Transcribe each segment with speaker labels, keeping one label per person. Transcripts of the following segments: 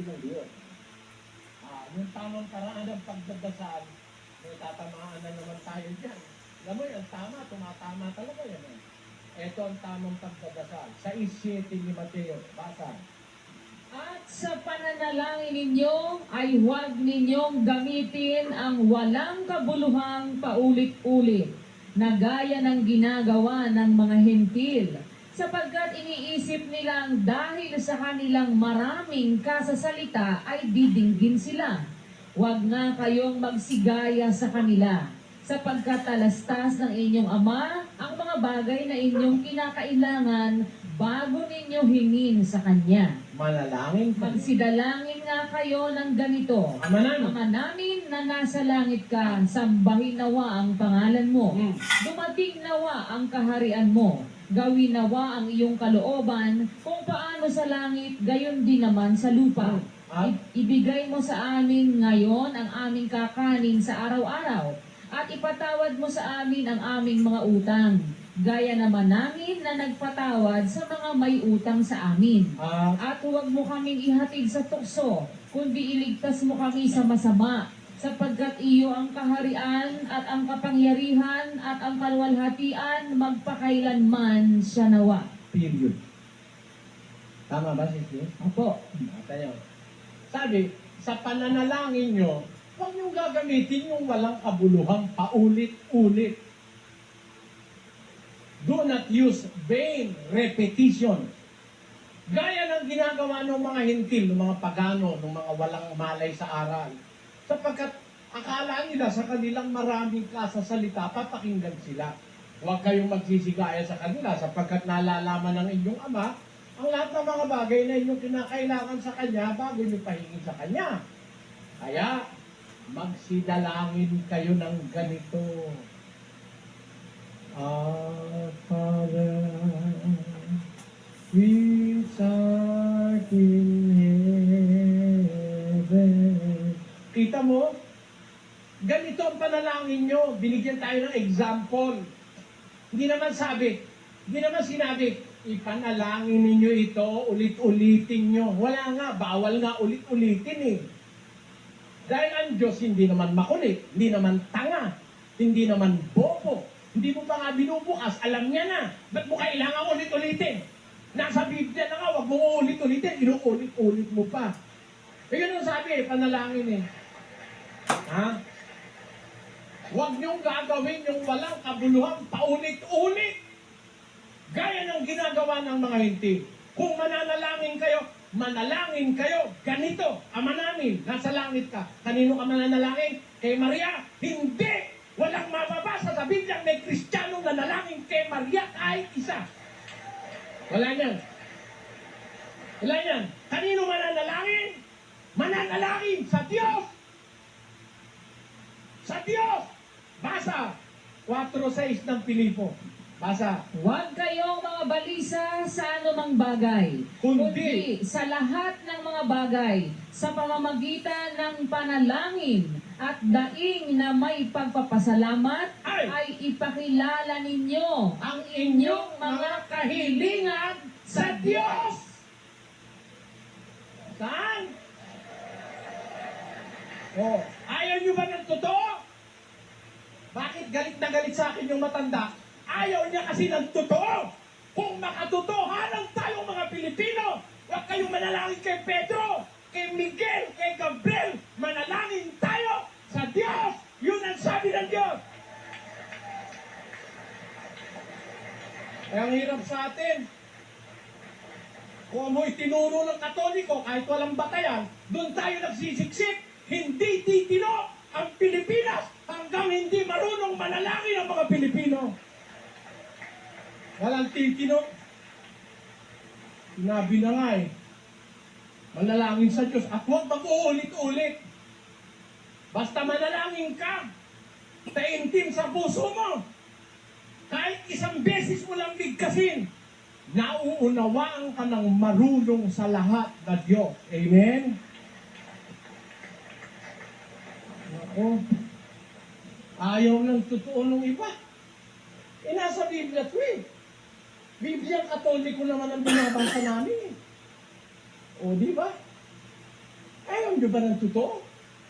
Speaker 1: Diyos. Ah, yung tamang paraan ng pagdadasal, may tatamaan na naman tayo dyan. Alam mo yan, tama, tumatama talaga yan. Eh. Ito ang tamang pagdadasal. Sa 7 ni Mateo, basa.
Speaker 2: At sa pananalangin ninyo ay huwag ninyong gamitin ang walang kabuluhang paulit-ulit na gaya ng ginagawa ng mga hentil sapagkat iniisip nilang dahil sa kanilang maraming kasasalita ay didinggin sila. Huwag nga kayong magsigaya sa kanila sapagkat talastas ng inyong ama ang mga bagay na inyong kinakailangan bago ninyo hingin sa Kanya.
Speaker 1: Manalangin ka.
Speaker 2: Magsidalangin nga kayo ng ganito.
Speaker 1: Ama namin.
Speaker 2: Ama namin na nasa langit ka, sambahin nawa ang pangalan mo.
Speaker 1: Hmm.
Speaker 2: Dumating nawa ang kaharian mo. Gawin nawa ang iyong kalooban kung paano sa langit, gayon din naman sa lupa.
Speaker 1: At
Speaker 2: I- ibigay mo sa amin ngayon ang aming kakanin sa araw-araw at ipatawad mo sa amin ang aming mga utang. Gaya naman namin na nagpatawad sa mga may utang sa amin.
Speaker 1: at
Speaker 2: At huwag mo kaming ihatid sa tukso, kundi iligtas mo kami sa masama, sapagkat iyo ang kaharian at ang kapangyarihan at ang kalwalhatian magpakailanman siya nawa.
Speaker 1: period. Tama ba, Sisi?
Speaker 2: Opo.
Speaker 1: Tayo. Sabi, sa pananalangin nyo, huwag nyo gagamitin yung walang kabuluhang paulit-ulit. Do not use vain repetition. Gaya ng ginagawa ng mga hintil, ng mga pagano, ng mga walang malay sa aral. Sapagkat akala nila sa kanilang maraming kasasalita, papakinggan sila. Huwag kayong magsisigaya sa kanila sapagkat nalalaman ng inyong ama ang lahat ng mga bagay na inyong kinakailangan sa Kanya bago nyo pahingin sa Kanya. Kaya, magsidalangin kayo ng ganito. Our Father, which art in Mo? Ganito ang panalangin nyo. Binigyan tayo ng example. Hindi naman sabi, hindi naman sinabi, ipanalangin ninyo ito, ulit-ulitin nyo. Wala nga, bawal nga ulit-ulitin eh. Dahil ang Diyos hindi naman makulit, hindi naman tanga, hindi naman bobo, hindi mo pa nga binubukas, alam niya na. Ba't mo kailangan ulit-ulitin? Nasa Biblia na nga, wag mo ulit-ulitin, inuulit-ulit mo pa. Eh, yun ang sabi eh, panalangin eh. Ha? Huwag niyong gagawin yung walang kabuluhang paulit-ulit. Gaya ng ginagawa ng mga hindi. Kung mananalangin kayo, manalangin kayo. Ganito, Ama namin, nasa langit ka. Kanino ka mananalangin? Kay Maria? Hindi! Walang mababasa sa Biblia may Kristiyanong nanalangin kay Maria kahit isa. Wala niyan. Wala niyan. Kanino mananalangin? Mananalangin sa Diyos! Sa Diyos! Basa! 4.6 ng Pilipo. Basa.
Speaker 2: Huwag kayong mga balisa sa anumang bagay,
Speaker 1: Kundi-
Speaker 2: sa lahat ng mga bagay, sa pamamagitan ng panalangin at daing na may pagpapasalamat,
Speaker 1: Ay!
Speaker 2: ay ipakilala ninyo
Speaker 1: Ang inyong mga kahilingan sa Diyos! Saan? Oh, ayaw nyo ba ng totoo? Bakit galit na galit sa akin yung matanda? Ayaw niya kasi ng totoo! Kung makatotohanan tayong mga Pilipino, huwag kayong manalangin kay Pedro, kay Miguel, kay Gabriel, manalangin tayo sa Diyos! Yun ang sabi ng Diyos! Kaya ang hirap sa atin. Kung amoy tinuro ng katoliko kahit walang batayan, doon tayo nagsisiksik. Hindi titino ang hindi manalangin ang mga Pilipino. Walang titino. Sinabi na nga eh. Manalangin sa Diyos at huwag mag-uulit-ulit. Basta manalangin ka. Taintim sa puso mo. Kahit isang beses mo lang bigkasin, nauunawaan ka ng marunong sa lahat na Diyos. Amen? Ako, ayaw ng totoo ng iba. Eh, nasa Biblia to eh. Biblia Katoliko naman ang binabasa namin eh. O, di ba? Ayaw nyo ba ng totoo?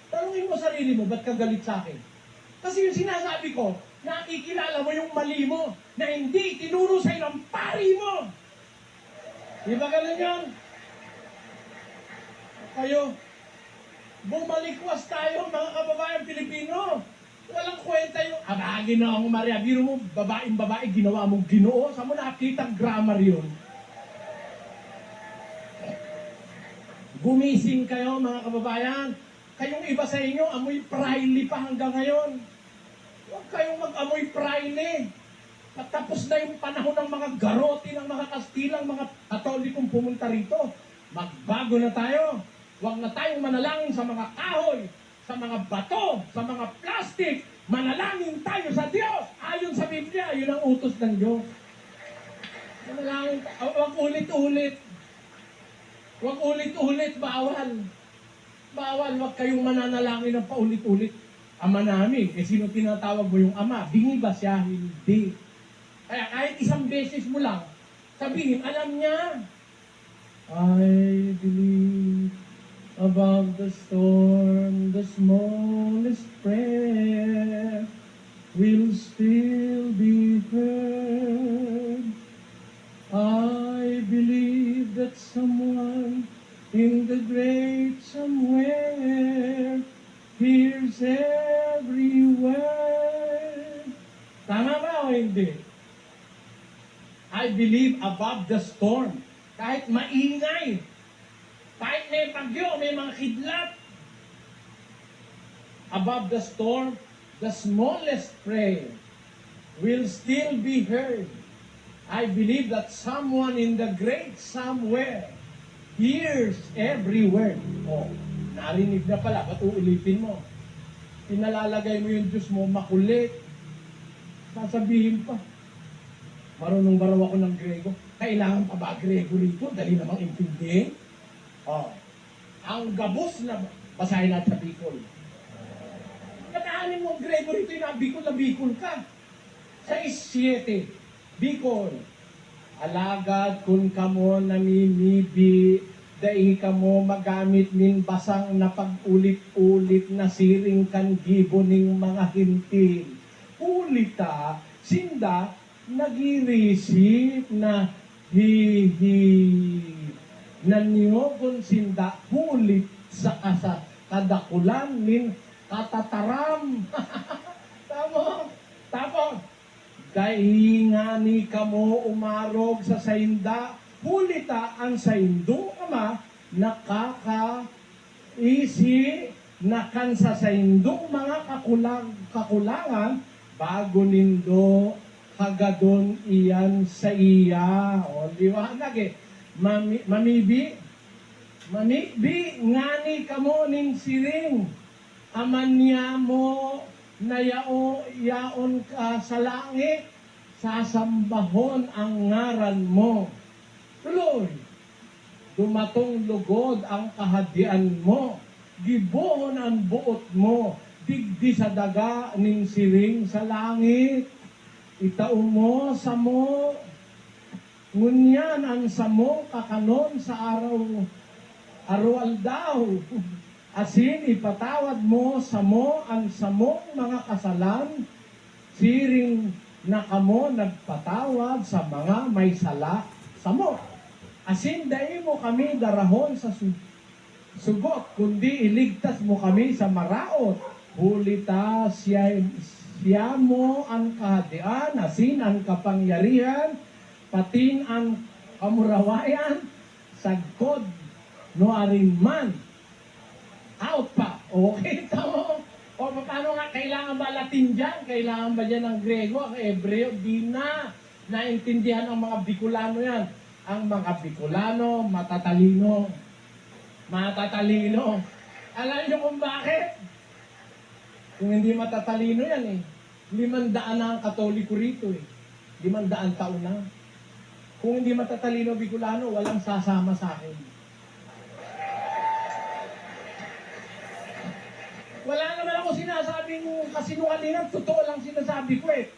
Speaker 1: Tanungin mo sarili mo, ba't ka galit sa akin? Kasi yung sinasabi ko, nakikilala mo yung mali mo na hindi tinuro sa ng pari mo. Di ba ganun yun? Kayo, bumalikwas tayo mga kababayan Pilipino. Walang kwenta yung, aba, ginawa mo Maria, biro mo, babaeng babae, ginawa mong ginoo. Saan mo nakakita grammar yun? Gumising kayo mga kababayan. Kayong iba sa inyo, amoy praili pa hanggang ngayon. Huwag kayong mag-amoy praili. Patapos na yung panahon ng mga garote, ng mga kastilang, mga katolikong pumunta rito. Magbago na tayo. Huwag na tayong manalangin sa mga kahoy, sa mga bato, sa mga plastic. Manalangin tayo sa Diyos. Ayon sa Biblia, yun ang utos ng Diyos. Manalangin tayo. Huwag ulit-ulit. Huwag ulit-ulit, bawal. Bawal, huwag kayong mananalangin ng paulit-ulit. Ama namin, eh sino tinatawag mo yung ama? Bingi ba siya? Hindi. Kaya kahit isang beses mo lang, sabihin, alam niya. I believe above the storm, the smallest prayer will still be heard. I believe that someone in the great somewhere hears every word. Tama ba o hindi? I believe above the storm. Kahit maingay, kahit may bagyo, may mga kidlat, above the storm, the smallest prayer will still be heard. I believe that someone in the great somewhere hears every word. Oh, narinig na pala, ba't uulitin mo? Pinalalagay mo yung Diyos mo, makulit. Sasabihin pa, marunong ba raw ako ng Grego? Kailangan pa ba Grego rito? Dali namang intindihin. Oh, ang gabos na, basahin natin sa Bicol. Kataanin mo ang Grego rito, yung Bicol na Bicol ka. Sa isyete, Bicol, alagad kun kamo namimibi, dai kamo magamit min basang na pag-ulit-ulit na siring kan gibo ning mga hintil. Ulita, sinda, nagirisip na hihi nanyo kun sinda hulit sa kasa kadakulan min katataram. Tamo, tapos, dahil nga ni kamo umarog sa sainda, hulita ang saindo ama, nakaka isi nakan sa saindong mga kakulang, kakulangan, bago nindo kagadon iyan sa iya. O, liwanag eh. Mami, mamibi, mamibi, ngani kamo ning siring. Aman niya mo na yao, yaon ka sa langit, sasambahon ang ngaran mo. Tuloy, dumatong lugod ang kahadian mo, gibohon ang buot mo, digdi sa daga ning siring sa langit, itao mo sa mo, ngunyan ang samo kakanon sa araw, araw daw, asin ipatawad mo sa mo ang samong mga kasalan, siring na kamo nagpatawad sa mga may sala sa mo. Asin dai mo kami darahon sa su- sugot, kundi iligtas mo kami sa maraot. Hulita siya, siya mo ang kahadian, asin ang kapangyarihan, patin ang kamurawayan, sagkod no arin man out pa. Okay, tamo. O paano nga, kailangan ba Latin dyan? Kailangan ba dyan ng Grego, ang Hebreo? Di na. Naintindihan ang mga Bicolano yan. Ang mga Bicolano, matatalino. Matatalino. Alam niyo kung bakit? Kung hindi matatalino yan eh. Limandaan na ang katoliko rito eh. Limandaan taon na. Kung hindi matatalino Bicolano, walang sasama sa akin. Wala naman ako sinasabing kasinungalingan, totoo lang sinasabi ko eh.